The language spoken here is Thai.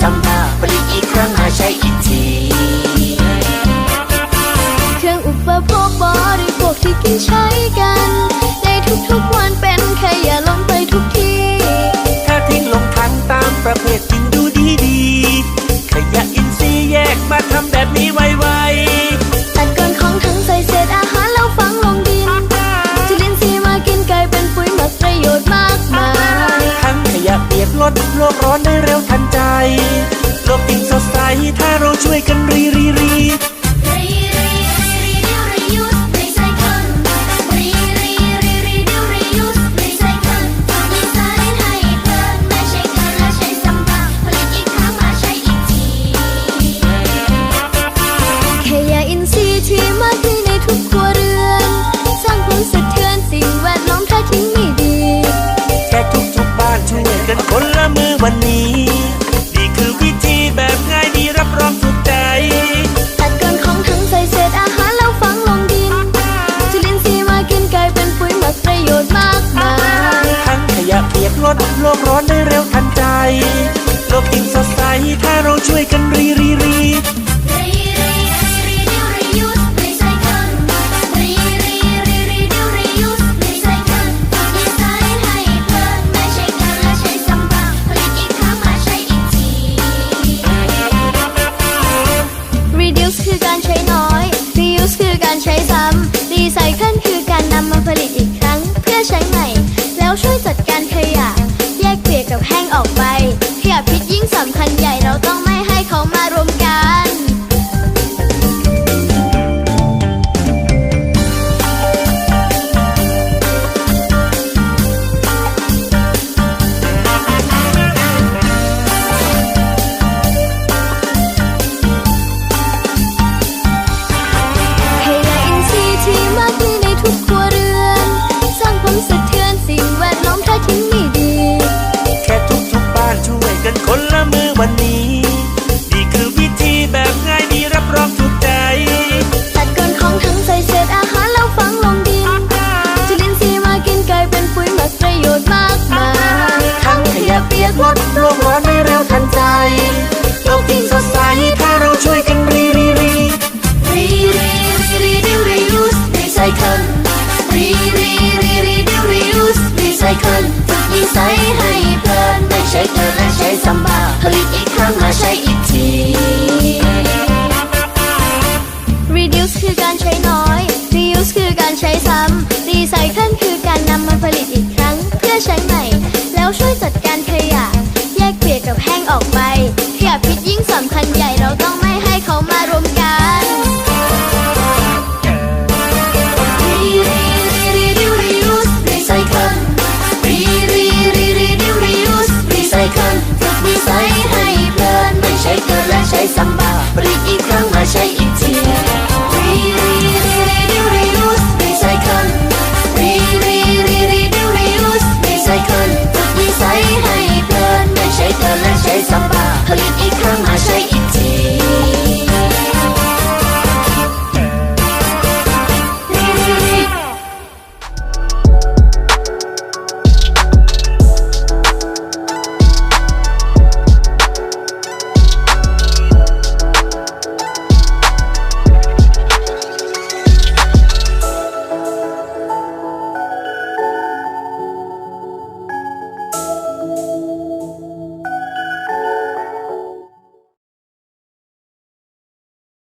ซ้ำมาผลิตอีกครั้งมาใช้อีกที เครื่องอุปโภคบริโภคที่กินใช้กัน ในทุกๆวันเป็นขยะลงไปทุกที่ถ้าทิ้งลงถังตามประเภทจริงดูดีดีๆขยะอินทรีย์แยกมาทำแบบนี้ไวตัดก้อนของทั้งใส่เศษอาหารแล้วฝังลงดินจุลินทรีย์มากินกลายเป็นปุ๋ยหมักประโยชน์มากมายๆทั้งขยะเปียกลดโลกร้อนได้เร็วทัน ละมือวันนี้ นี่คือวิธีแบบง่ายดีรับรองถูกใจตัดก้อนของทั้งใส่เศษอาหารแล้วฝังลงดินจุลินทรีย์มากินกลายเป็นปุ๋ยหมักประโยชน์มากมายทั้งขยะเปียกลดโลกร้อนได้เร็วทันใจ โลกยิ่งสดใสถ้าเราช่วยกัน แล้วช่วยจัดการขยะ แยกเปียกกับแห้งออกไป ยะพิ